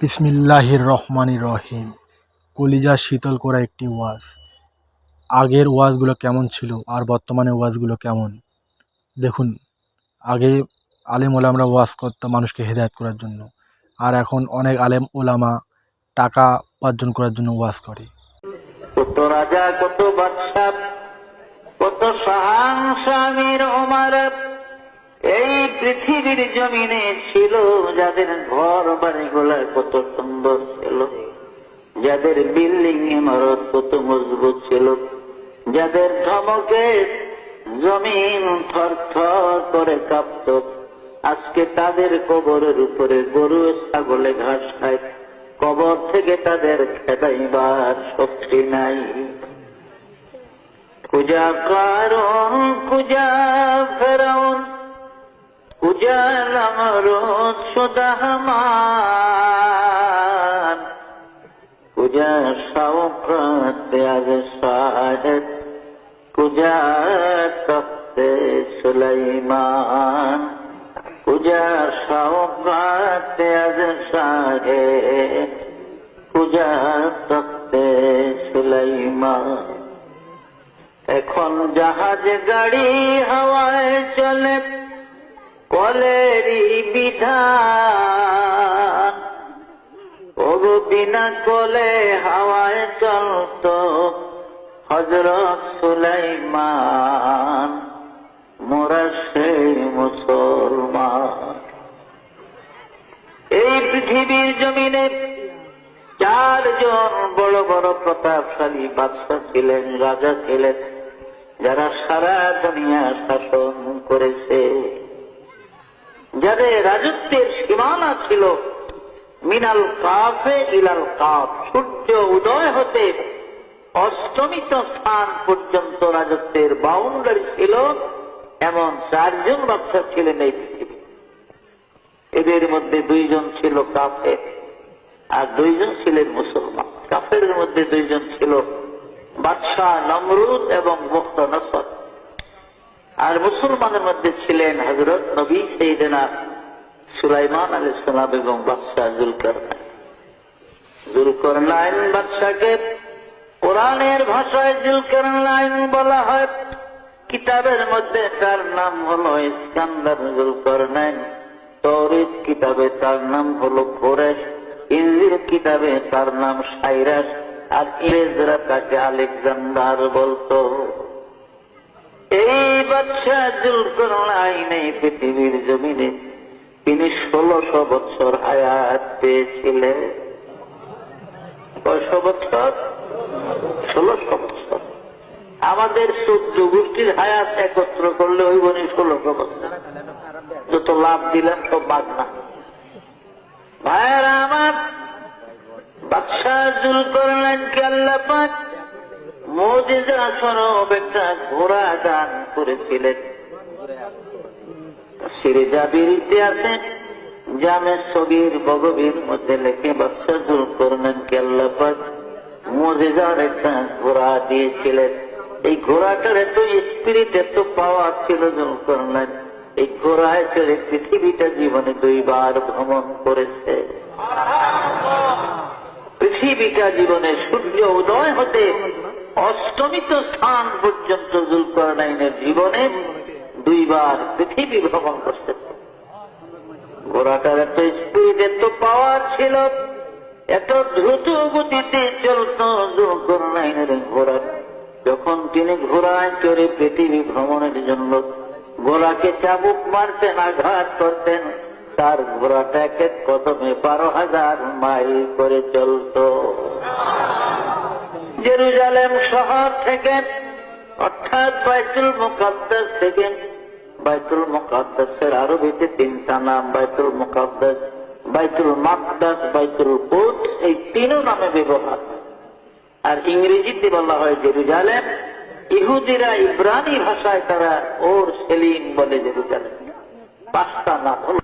বিসমিল্লাহির রহমানির রহিম। কলিজা শীতল করা একটি ওয়াজ। আগের ওয়াজগুলো কেমন ছিল আর বর্তমানে ওয়াজগুলো কেমন? দেখুন, আগে আলেম ওলামরা ওয়াজ করতাম মানুষকে হেদায়ত করার জন্য। আর এখন অনেক আলেম ওলামা টাকা উপার্জন করার জন্য ওয়াজ করে। কত রাজা, কত বাদশাহ, কত শাহান স্বামীর ওমার এই পৃথিবীর জমিনে ছিল যাদের ঘর বাড়িগুলা কত সুন্দর ছিল। যাদের বিল্ডিং, ইমারত কত মজবুত ছিল। যাদের ধমকে জমিন থর করে কাঁপত। আজকে তাদের কবরের উপরে গরু ছাগলে ঘাস খায়। কবর থেকে তাদের খেদাইবার শক্তি নাই। কুজা কারণ কুজা ফেরাউন কুজা লামরুদ সুদাহমান কুজা শওকত আজ সাহেব কুজা তখতে সুলাইমান। কুজা শওকত আজ শাহেদ কুজা তপ্তে সুলাইমান। এখন জাহাজ গাড়ি হাওয়ায় চলে কলেরই বিধান ওগো বিনা কলে হাওয়ায় চলত হজরত সুলাইমান, মোরা সেই মুসলমান। এই পৃথিবীর জমিনে চারজন বড় বড় প্রতাপশালী বাদশাহ ছিলেন, রাজা ছিলেন, যারা সারা দুনিয়া শাসন করেছে। রাজত্বের সীমানা ছিল। মিনাল কাফে ইলাল কাফ। সূর্য উদয় হতে অষ্টমিত স্থান পর্যন্ত রাজত্বের বাউন্ডারি ছিল। এমন চারজন বাদশাহ ছিলেন এই পৃথিবী। এদের মধ্যে দুইজন ছিল কাফে আর দুইজন ছিলেন মুসলমান। কাফের মধ্যে দুইজন ছিল বাদশাহ নমরুদ এবং মুক্ত নসর। আর মুসলমানের মধ্যে ছিলেন হজরত নবী সেইদিনা সুলাইমান আলী সালাম এবং বাদশাহ জুলকর জুলকরনাইন বাদশাকে কোরআনের ভাষায় জুলকরনাইন বলা হয়। কিতাবের মধ্যে তার নাম হলো ইস্কান্দার জুলকর নাইন। তৌরিদ কিতাবে তার নাম হলো কিতাবে তার নাম সাইরাস। আর ইংরেজরা তাকে আলেকজান্ডার বলতো। এই বাচ্চা জুলকর নাইন এই পৃথিবীর জমিনে তিনি ষোলশো বছর হায়াত পেয়েছিলেন। কয়শো বছর? ষোলশো বছর। আমাদের চোদ্দ গোষ্ঠীর হায়াত একত্র করলে ওই বনি ষোলশো বছর। যত লাভ দিলেন সব বাদ না। ভাইয়েরা আমার, বাদশাহ জুল করলেন কি আল্লাহ পাক? মোজিজা স্বরূপ একটা ঘোড়া দান করেছিলেন। জাবির জামে মধ্যে লেখে একটা ঘোড়া দিয়েছিলেন। এই ঘোড়াটার এত স্পিরিট এত পাওয়ার ছিল এই ঘোড়ায় পৃথিবীটা জীবনে দুইবার ভ্রমণ করেছে। পৃথিবীটা জীবনে সূর্য উদয় হতে অষ্টমিত স্থান পর্যন্ত জুলকরনাইনের জীবনে দুইবার পৃথিবী ভ্রমণ করছে। ঘোড়াটার এত স্পিড এত পাওয়ার ছিল, এত দ্রুত গতিতে চলত জুলকরনাইনের ঘোড়া। যখন তিনি ঘোড়ায় চড়ে পৃথিবী ভ্রমণের জন্য ঘোড়াকে চাবুক মারতেন, আঘাত করতেন, তার ঘোড়াটা এক এক কদমে বারো হাজার মাইল করে চলত। জেরুজালেম শহর থেকে, অর্থাৎ বাইতুল মুকাদ্দাস থেকে বাইতুল মুকাদ্দাসের আরবিতে তিনটা নাম, বাইতুল মুকাদ্দাস, বাইতুল মাকদাস, বাইতুল কুদ এই তিনও নামে ব্যবহার। আর ইংরেজিতে বলা হয় জেরুজালেম, ইহুদিরা ইব্রানি ভাষায় তারা ওর সেলিম বলে জেরুজালেম। পাঁচটা নাম হল।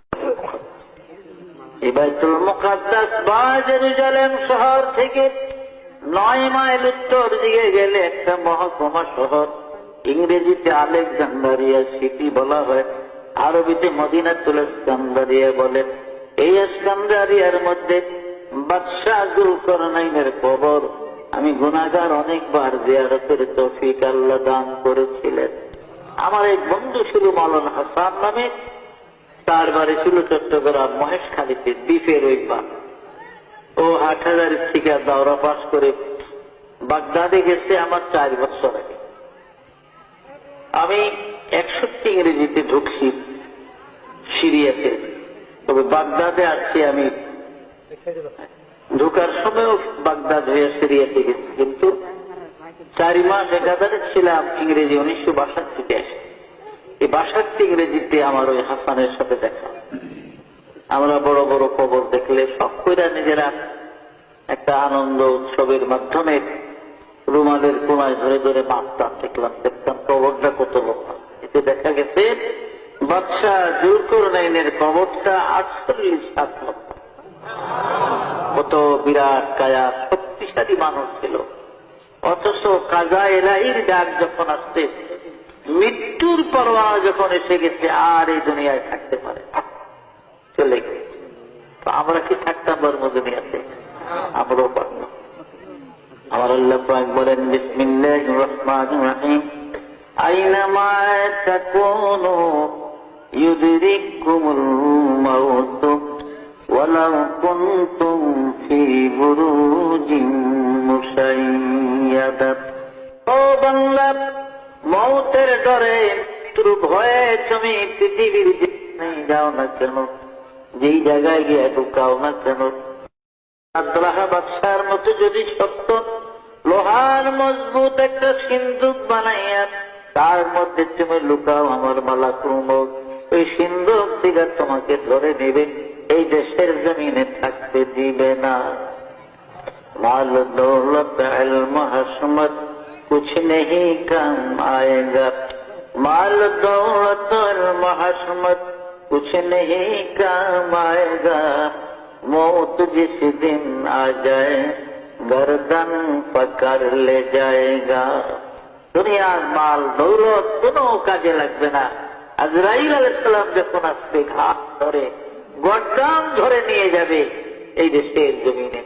এই বাইতুল মুকাদ্দাস বা জেরুজালেম শহর থেকে নয় মাইল উত্তর দিকে গেলে একটা মহকুমা শহর। ইংরেজিতে আলেকজান্ডারিয়া সিটি বলা হয়, আরবিতে মদিনাতুল ইস্কান্দারিয়া বলে। এই ইস্কান্দারিয়ার মধ্যে বাদশাহ জুলকরনাইনের কবর। আমি গুনাগার অনেকবার জিয়ারতের তৌফিক আল্লাহ দান করেছিলেন। আমার এক বন্ধু ছিল মালন হাসান নামে। তার বাড়ি ছিল চট্টগ্রাম মহেশখালীতে, দ্বীপের ওই পার ও হাটহাজারের থেকে দাওরা পাস করে বাগদাদে গেছে আমার চার বছর আগে। আমি একষট্টি ইংরেজিতে ঢুকছি, সিরিয়াতে। তবে বাগদাদে আসছি আমি। ঢুকার সময়ও বাগদাদ হয়ে সিরিয়াতে গেছি, কিন্তু চারি মাস একাধারে ছিলাম ইংরেজি উনিশশো বাষট্টিতে আসে এই বাষট্টি ইংরেজিতে আমার ওই হাসানের সাথে দেখা। আমরা বড় বড় খবর দেখলে সব কইরা নিজেরা একটা আনন্দ উৎসবের মাধ্যমে রুমালের কোনায় ধরে ধরে মাপতাম দেখলাম দেখতাম কবরটা কত লোক। এতে দেখা গেছে বাদশাহ জুলকুরনাইনের কবরটা আটচল্লিশ লক্ষ কত বিরাট কায়া, শক্তিশালী মানুষ ছিল। অথচ কাজা এলাহির ডাক যখন আসছে, মৃত্যুর পরোয়ানা যখন এসে গেছে, আর এই দুনিয়ায় থাকতে পারে চলে গেছে। তো আমরা কি থাকতাম বর্ম দুনিয়াতে? আমরাও পারব আমার আল্লাহ পাক বলেন বিসমিল্লাহ রহমান রাহিম। ও ডরে মৃত্যুর ভয়ে তুমি পৃথিবীর যাও না কেন, যেই জায়গায় গিয়ে ঢুকাও না কেন? আব্দুল্লাহ মতো যদি সত্য লোহার মজবুত একটা সিন্ধুক বানাইয়া তার মধ্যে তুমি লুকাও আমার মালা কুমক ওই সিন্ধুক থেকে তোমাকে ধরে নেবে এই দেশের জমিনে থাকতে দিবে না माल दौलत इल्म हसमत कुछ नहीं काम आएगा माल दौलत इल्म हसमत कुछ नहीं काम आएगा मौत जिस दिन आ जाए गर्दन पकड़ ले जाएगा দুনিয়ার মাল দৌলত কোনো কাজে লাগবে না আজরাইল আলাইসালাম যখন আসবে ঘাট ধরে গড্ডাম ধরে নিয়ে যাবে এই দেশের জমিনে